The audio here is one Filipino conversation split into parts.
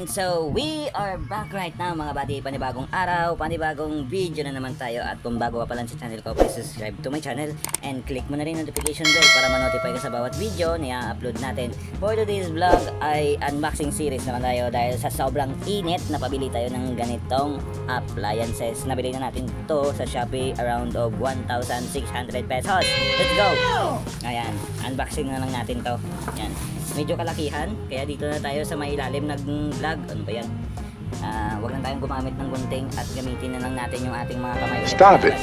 And so, we are back right now mga buddy. Panibagong araw, panibagong video na naman tayo. At kung bago ka pa lang sa channel ko, please subscribe to my channel. And click mo na rin notification bell para ma-notify ka sa bawat video na i-upload natin. For today's vlog ay unboxing series naman tayo dahil sa sobrang init, napabili tayo ng ganitong appliances. Nabili na natin to sa Shopee around of 1,600 pesos. Let's go! Ayan, unboxing na lang natin to. Ayan. Medyo kalakihan, kaya dito na tayo sa may ilalim nag-vlog. Ano ba yan? Ah, wag lang tayong gumamit ng gunting at gamitin na lang natin yung ating mga kamay. Stop it.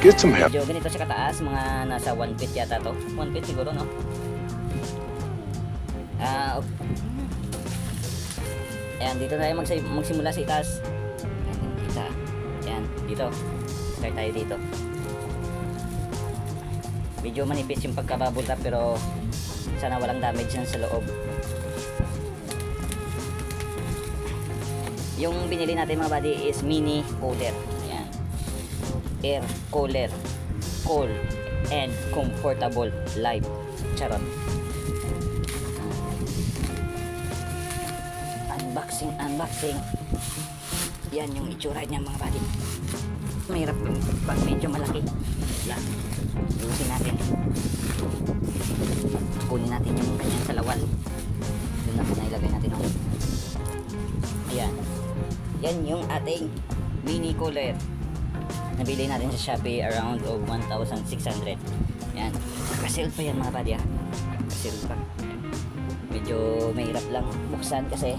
Get some help. Medyo ganito siya kataas, mga nasa 1 feet yata to. 1 feet siguro, no? Ah, ok- Ayan, dito tayo magsi- magsimula sa itaas. Ayan, kita. Ayan, dito. Start tayo dito. Medyo manipis yung pagkabubble pero sana walang damage yan sa loob. Yung binili natin mga buddy is mini cooler. Ayan air cooler, cool, and comfortable life. Charot. Unboxing, unboxing. Yan yung itsura niya mga buddy. Mahirap pag medyo malaki. Yan. Ayusin natin. Kunin natin yung kanyang salawal. Doon na muna ilagay natin. Oh. Ayan. Yan yung ating mini cooler nabili natin sa Shopee around of 1,600 yan nakasil pa yan mga buddy ah nakasil pa medyo mahirap lang buksan kasi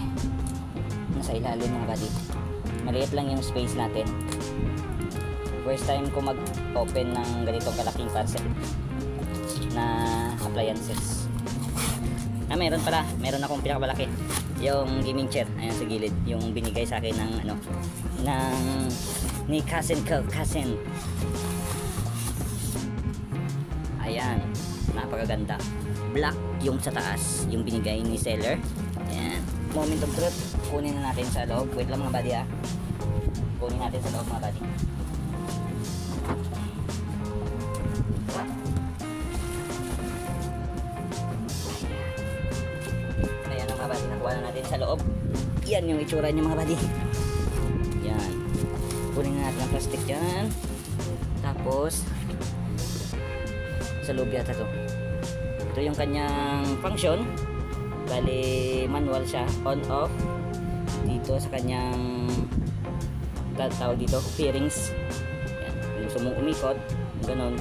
nasa ilalim mga buddy maliit lang yung space natin. First time ko mag open ng ganitong kalaking parcel na appliances. Ah meron pala. Meron akong pinakamalaki. Yung gaming chair. Ayan sa gilid. Yung binigay sa akin ng ano ng ni cousin ko cousin. Ayan. Napakaganda. Black yung sa taas. Yung binigay ni seller. Ayan. Moment of truth. Kunin na natin sa loob. Wait lang mga buddy ah kunin natin sa loob mga buddy. Ayan. Ang mga buddy. Nakuha na natin sa loob. Yan yung itsura niya mga buddy. Yan. Kunin na natin ang plastic dyan. Tapos sa loob yata to. Ito yung kanyang function. Bali manual siya. On off. Dito sa kanyang tawag dito fairings yan. Yung gusto mong umikot ganun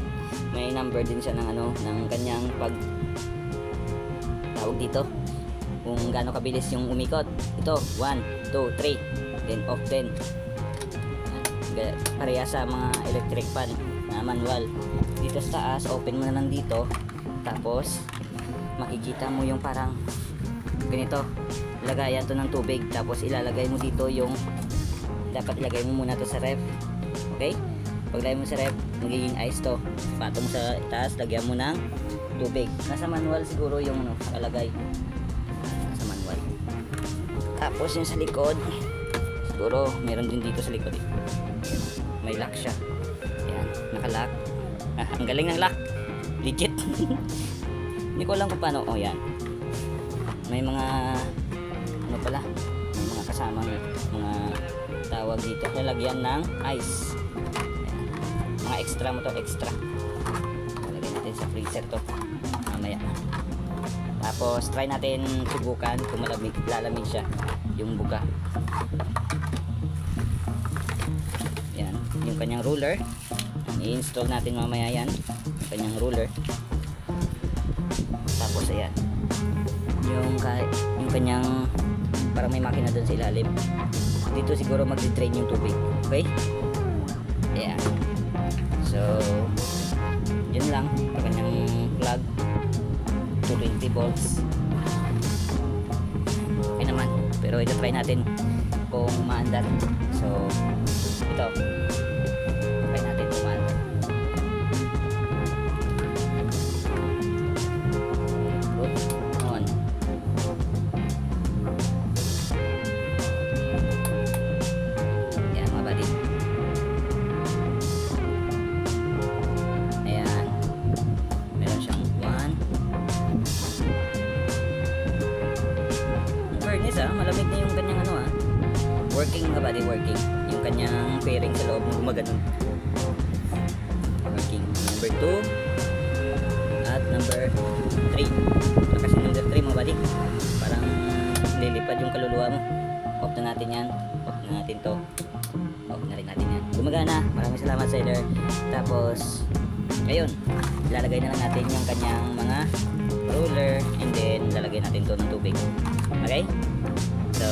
may number din siya ng ano ng kanyang pag tawag dito. Kung gaano kabilis yung umikot. Ito 1, 2, 3 then off din Ga- pareha sa mga electric fan na manual. Dito sa taas open mo na lang dito. Tapos makikita mo yung parang ganito. Lagayan to ng tubig tapos ilalagay mo dito yung dapat ilagay mo muna to sa ref. Okay? Paglagay mo sa ref magiging ice to. Patong sa taas lagyan mo ng tubig. Nasa manual siguro yung ano, nakalagay. Nasa manual. Tapos yung sa likod siguro meron din dito sa likod eh. May lock siya. Ayan nakalock. Ah, ang galing ng lock. Legit. Hindi ko alam kung paano. Oh yan may mga ano pala? May mga kasamang mga tawag dito. Lalagyan ng ice. Ayan. mga extra mo to extra. Lalagyan natin sa freezer to. Mamaya. Tapos try natin subukan kung malamig lalamig siya yung buga yan yung kanyang ruler. I-install natin mamaya yan. Yung kanyang ruler. Tapos ayan. Yung yung kanyang parang may makina doon sa ilalim dito siguro mag-drain yung tubig. Okay? Ayan so yun lang kanyang plug 220 volts. Okay naman. Pero ito try natin kung maandar. So ito ay working. Yung kanyang fairing sa loob gumaganon. Working. Number 2 at number 3. Ito kasi number 3 mga buddy. Parang lilipad yung kaluluwa mo. Off na natin yan. Off na natin to. Off na rin natin yan. Gumagana. Maraming salamat Sailor. Tapos, ayun. Ilalagay na lang natin yung kanyang mga roller and then lalagay natin to ng tubig. Okay? So,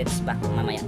let's back mamaya.